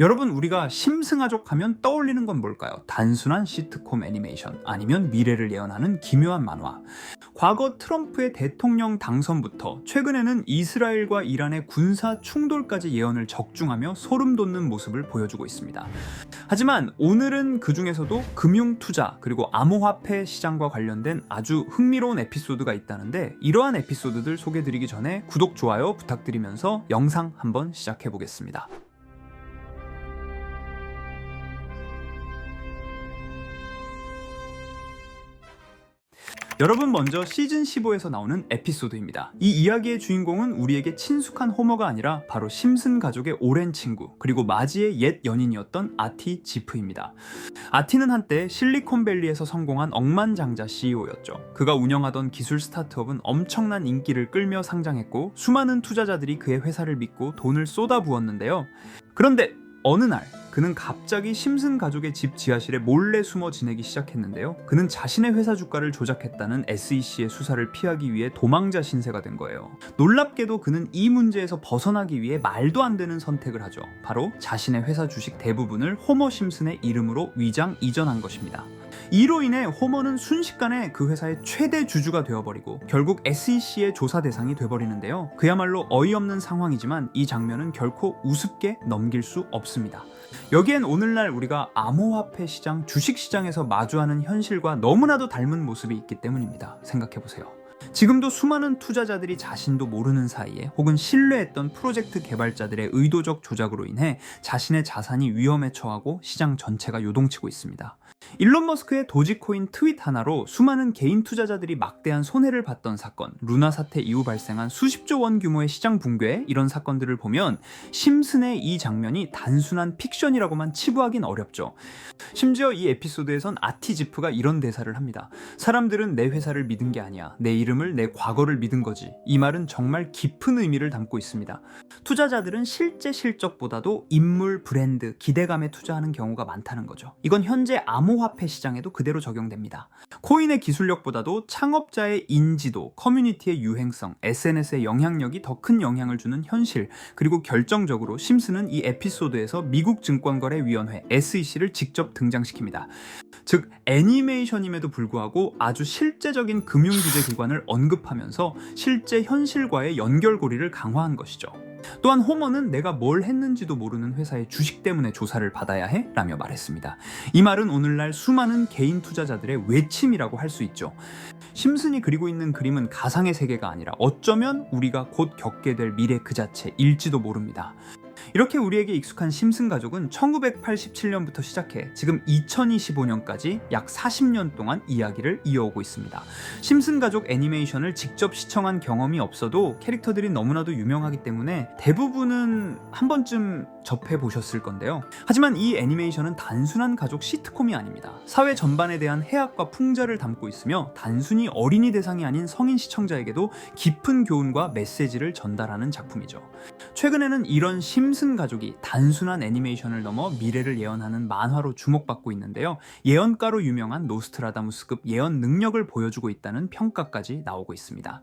여러분 우리가 심승아족 하면 떠올리는 건 뭘까요? 단순한 시트콤 애니메이션 아니면 미래를 예언하는 기묘한 만화. 과거 트럼프의 대통령 당선부터 최근에는 이스라엘과 이란의 군사 충돌까지 예언을 적중하며 소름 돋는 모습을 보여주고 있습니다. 하지만 오늘은 그 중에서도 금융 투자 그리고 암호화폐 시장과 관련된 아주 흥미로운 에피소드가 있다는데 이러한 에피소드들 소개드리기 전에 구독 좋아요 부탁드리면서 영상 한번 시작해 보겠습니다. 여러분 먼저 시즌 15에서 나오는 에피소드입니다. 이 이야기의 주인공은 우리에게 친숙한 호머가 아니라 바로 심슨 가족의 오랜 친구 그리고 마지의 옛 연인이었던 아티 지프입니다. 아티는 한때 실리콘밸리에서 성공한 억만장자 CEO였죠. 그가 운영하던 기술 스타트업은 엄청난 인기를 끌며 상장했고 수많은 투자자들이 그의 회사를 믿고 돈을 쏟아부었는데요. 그런데 어느 날 그는 갑자기 심슨 가족의 집 지하실에 몰래 숨어 지내기 시작했는데요. 그는 자신의 회사 주가를 조작했다는 SEC의 수사를 피하기 위해 도망자 신세가 된 거예요. 놀랍게도 그는 이 문제에서 벗어나기 위해 말도 안 되는 선택을 하죠. 바로 자신의 회사 주식 대부분을 호머 심슨의 이름으로 위장 이전한 것입니다. 이로 인해 호머는 순식간에 그 회사의 최대 주주가 되어버리고 결국 SEC의 조사 대상이 돼버리는데요. 그야말로 어이없는 상황이지만 이 장면은 결코 우습게 넘길 수 없습니다. 여기엔 오늘날 우리가 암호화폐 시장, 주식 시장에서 마주하는 현실과 너무나도 닮은 모습이 있기 때문입니다. 생각해보세요. 지금도 수많은 투자자들이 자신도 모르는 사이에 혹은 신뢰했던 프로젝트 개발자들의 의도적 조작으로 인해 자신의 자산이 위험에 처하고 시장 전체가 요동치고 있습니다. 일론 머스크의 도지코인 트윗 하나로 수많은 개인 투자자들이 막대한 손해를 봤던 사건, 루나 사태 이후 발생한 수십조 원 규모의 시장 붕괴 이런 사건들을 보면 심슨의 이 장면이 단순한 픽션이라고만 치부하긴 어렵죠. 심지어 이 에피소드에선 아티지프가 이런 대사를 합니다. 사람들은 내 회사를 믿은 게 아니야. 내 이름을 내 과거를 믿은 거지. 이 말은 정말 깊은 의미를 담고 있습니다. 투자자들은 실제 실적보다도 인물, 브랜드, 기대감에 투자하는 경우가 많다는 거죠. 이건 현재 암호화폐 시장에도 그대로 적용됩니다. 코인의 기술력보다도 창업자의 인지도, 커뮤니티의 유행성, SNS의 영향력이 더 큰 영향을 주는 현실, 그리고 결정적으로 심슨은 이 에피소드에서 미국 증권거래위원회 SEC를 직접 등장시킵니다. 즉 애니메이션임에도 불구하고 아주 실제적인 금융 규제 기관을 언급하면서 실제 현실과의 연결고리를 강화한 것이죠. 또한 호머는 내가 뭘 했는지도 모르는 회사의 주식 때문에 조사를 받아야 해? 라며 말했습니다. 이 말은 오늘날 수많은 개인 투자자들의 외침이라고 할 수 있죠. 심슨이 그리고 있는 그림은 가상의 세계가 아니라 어쩌면 우리가 곧 겪게 될 미래 그 자체일지도 모릅니다. 이렇게 우리에게 익숙한 심슨 가족은 1987년부터 시작해 지금 2025년까지 약 40년 동안 이야기를 이어오고 있습니다. 심슨 가족 애니메이션을 직접 시청한 경험이 없어도 캐릭터들이 너무나도 유명하기 때문에 대부분은 한 번쯤 접해 보셨을 건데요. 하지만 이 애니메이션은 단순한 가족 시트콤이 아닙니다. 사회 전반에 대한 해악과 풍자를 담고 있으며 단순히 어린이 대상이 아닌 성인 시청자에게도 깊은 교훈과 메시지를 전달하는 작품이죠. 최근에는 이런 심슨 가족이 단순한 애니메이션을 넘어 미래를 예언하는 만화로 주목받고 있는데요. 예언가로 유명한 노스트라다무스급 예언 능력을 보여주고 있다는 평가까지 나오고 있습니다.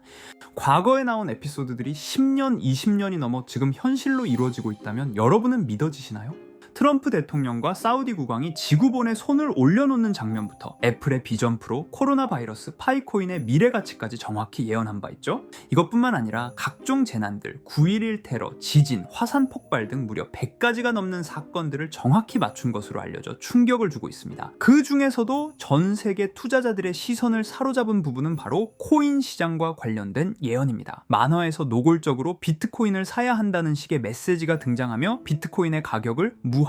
과거에 나온 에피소드들이 10년, 20년이 넘어 지금 현실로 이루어지고 있다면 여러분은 믿어지시나요? 트럼프 대통령과 사우디 국왕이 지구본에 손을 올려놓는 장면부터 애플의 비전 프로, 코로나 바이러스, 파이코인의 미래 가치까지 정확히 예언한 바 있죠. 이것뿐만 아니라 각종 재난들, 9.11 테러, 지진, 화산 폭발 등 무려 100가지가 넘는 사건들을 정확히 맞춘 것으로 알려져 충격을 주고 있습니다. 그 중에서도 전 세계 투자자들의 시선을 사로잡은 부분은 바로 코인 시장과 관련된 예언입니다. 만화에서 노골적으로 비트코인을 사야 한다는 식의 메시지가 등장하며 비트코인의 가격을 무한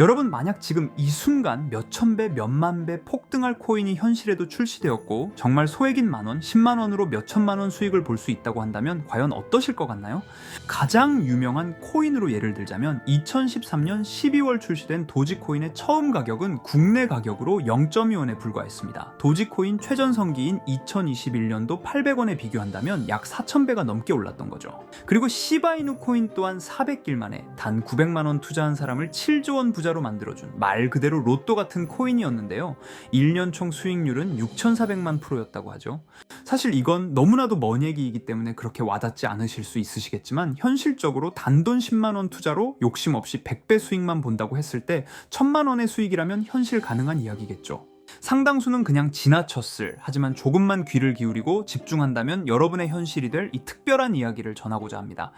여러분 만약 지금 이 순간 몇천 배, 몇만 배 폭등할 코인이 현실에도 출시되었고 정말 소액인 만 원, 10만 원으로 몇천만 원 수익을 볼 수 있다고 한다면 과연 어떠실 것 같나요? 가장 유명한 코인으로 예를 들자면 2013년 12월 출시된 도지코인의 처음 가격은 국내 가격으로 0.2원에 불과했습니다. 도지코인 최전성기인 2021년도 800원에 비교한다면 약 4,000배가 넘게 올랐던 거죠. 그리고 시바이누 코인 또한 400길 만에 단 900만 원 투자한 사람을 7조 원 부자로 만들어준 말 그대로 로또 같은 코인이었는데요. 1년 총 수익률은 6,400만 프로였다고 하죠. 사실 이건 너무나도 먼 얘기이기 때문에 그렇게 와닿지 않으실 수 있으시겠지만 현실적으로 단돈 10만 원 투자로 욕심 없이 100배 수익만 본다고 했을 때 1000만 원의 수익이라면 현실 가능한 이야기겠죠. 상당수는 그냥 지나쳤을 하지만 조금만 귀를 기울이고 집중한다면 여러분의 현실이 될 이 특별한 이야기를 전하고자 합니다.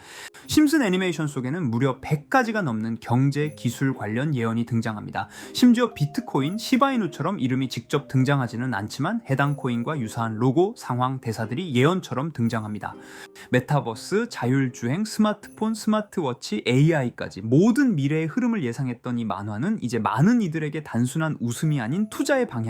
심슨 애니메이션 속에는 무려 100가지가 넘는 경제, 기술 관련 예언이 등장합니다. 심지어 비트코인, 시바이누처럼 이름이 직접 등장하지는 않지만 해당 코인과 유사한 로고, 상황, 대사들이 예언처럼 등장합니다. 메타버스, 자율주행, 스마트폰, 스마트워치, AI까지 모든 미래의 흐름을 예상했던 이 만화는 이제 많은 이들에게 단순한 웃음이 아닌 투자의 방향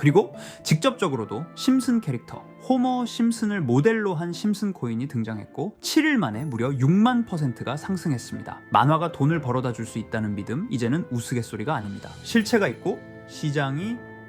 그리고 직접적으로도 심슨 캐릭터 호머 심슨을 모델로 한 심슨 코인이 등장했고 7일 만에 무려 6만 퍼센트가 상승했습니다. 만화가 돈을 벌어다 줄 수 있다는 믿음 이제는 우스갯소리가 아닙니다. 실체가 있고 시장이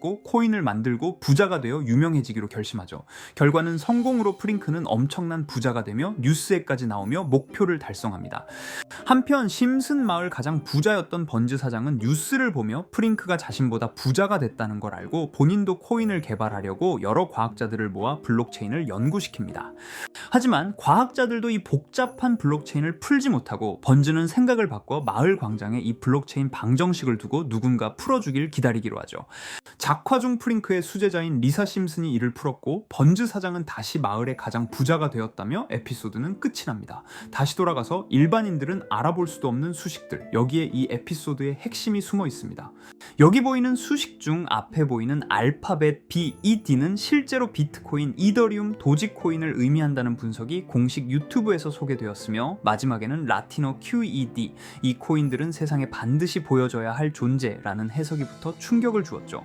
고 코인을 만들고 부자가 되어 유명해지기로 결심하죠. 결과는 성공으로 프링크는 엄청난 부자가 되며 뉴스에까지 나오며 목표를 달성합니다. 한편 심슨 마을 가장 부자였던 번즈 사장은 뉴스를 보며 프링크가 자신보다 부자가 됐다는 걸 알고 본인도 코인을 개발하려고 여러 과학자들을 모아 블록체인을 연구시킵니다. 하지만 과학자들도 이 복잡한 블록체인을 풀지 못하고 번즈는 생각을 바꿔 마을 광장에 이 블록체인 방정식을 두고 누군가 풀어주길 기다리기로 하죠. 작화중 프링크의 수제자인 리사 심슨이 이를 풀었고 번즈 사장은 다시 마을의 가장 부자가 되었다며 에피소드는 끝이 납니다. 다시 돌아가서 일반인들은 알아볼 수도 없는 수식들 여기에 이 에피소드의 핵심이 숨어 있습니다. 여기 보이는 수식 중 앞에 보이는 알파벳 B, E, D는 실제로 비트코인, 이더리움, 도지코인을 의미한다는 분석이 공식 유튜브에서 소개되었으며 마지막에는 라티노 QED 이 코인들은 세상에 반드시 보여줘야 할 존재라는 해석이 붙어 충격을 주었죠.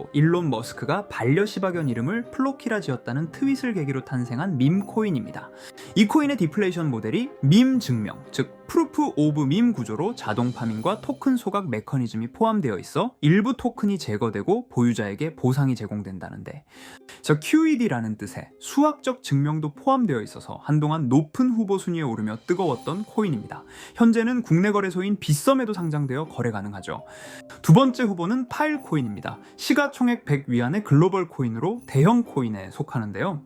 일론 머스크가 반려시바견 이름을 플로키라 지었다는 트윗을 계기로 탄생한 밈 코인입니다. 이 코인의 디플레이션 모델이 밈 증명, 즉 프루프 오브 밈 구조로 자동 파밍과 토큰 소각 메커니즘이 포함되어 있어 일부 토큰이 제거되고 보유자에게 보상이 제공된다는데 저 QED라는 뜻의 수학적 증명도 포함되어 있어서 한동안 높은 후보 순위에 오르며 뜨거웠던 코인입니다. 현재는 국내 거래소인 빗썸에도 상장되어 거래 가능하죠. 두 번째 후보는 파일 코인입니다. 시가총액 100 위안의 글로벌 코인으로 대형 코인에 속하는데요.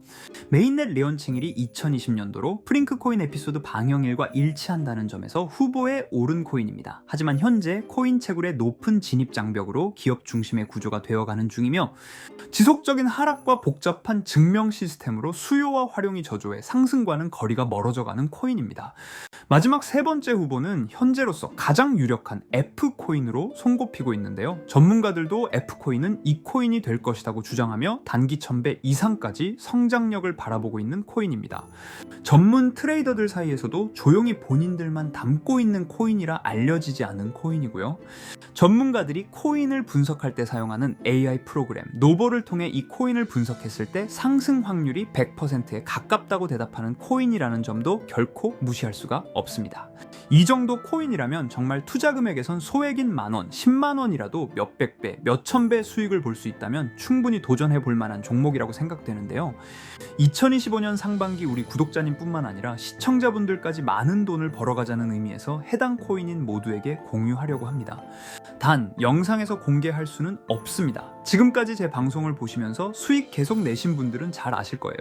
메인넷 레언칭일이 2020년도로 프링크 코인 에피소드 방영일과 일치한다는 점 에서 후보에 오른 코인입니다. 하지만 현재 코인 채굴의 높은 진입 장벽으로 기업 중심의 구조가 되어가는 중이며 지속적인 하락과 복잡한 증명 시스템으로 수요와 활용이 저조해 상승과는 거리가 멀어져가는 코인입니다. 마지막 세 번째 후보는 현재로서 가장 유력한 F 코인으로 손꼽히고 있는데요. 전문가들도 F 코인은 이 코인이 될 것이라고 주장하며 단기 1000배 이상까지 성장력을 바라보고 있는 코인입니다. 전문 트레이더들 사이에서도 조용히 본인들만 담고 있는 코인이라 알려지지 않은 코인이고요. 전문가들이 코인을 분석할 때 사용하는 AI 프로그램 노버를 통해 이 코인을 분석했을 때 상승 확률이 100%에 가깝다고 대답하는 코인이라는 점도 결코 무시할 수가 없습니다. 이 정도 코인이라면 정말 투자 금액에선 소액인 만원, 10만원이라도 몇백 배, 몇천 배 수익을 볼 수 있다면 충분히 도전해 볼 만한 종목이라고 생각되는데요. 2025년 상반기 우리 구독자님 뿐만 아니라 시청자분들까지 많은 돈을 벌어가자는 의미에서 해당 코인인 모두에게 공유하려고 합니다. 단, 영상에서 공개할 수는 없습니다. 지금까지 제 방송을 보시면서 수익 계속 내신 분들은 잘 아실 거예요.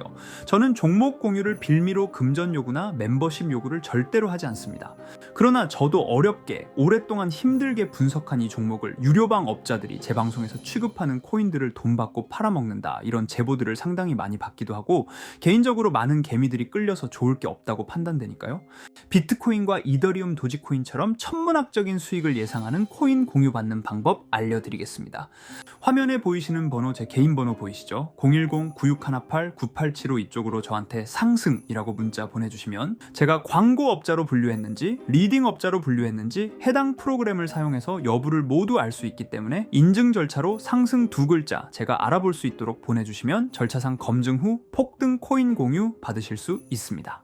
저는 종목 공유를 빌미로 금전 요구나 멤버십 요구를 절대로 하지 않습니다. 그러나 저도 어렵게 오랫동안 힘들게 분석한 이 종목을 유료방 업자들이 제 방송에서 취급하는 코인들을 돈 받고 팔아먹는다 이런 제보들을 상당히 많이 받기도 하고 개인적으로 많은 개미들이 끌려서 좋을 게 없다고 판단되니까요. 비트코인과 이더리움 도지코인처럼 천문학적인 수익을 예상하는 코인 공유받는 방법 알려드리겠습니다. 화면에 보이시는 번호 제 개인 번호 보이시죠? 010-9618-9875 이쪽으로 저한테 상승이라고 문자 보내주시면 제가 광고업자로 분류했는지 리딩업자로 분류했는지 해당 프로그램을 사용해서 여부를 모두 알 수 있기 때문에 인증 절차로 상승 두 글자 제가 알아볼 수 있도록 보내주시면 절차상 검증 후 폭등 코인 공유 받으실 수 있습니다.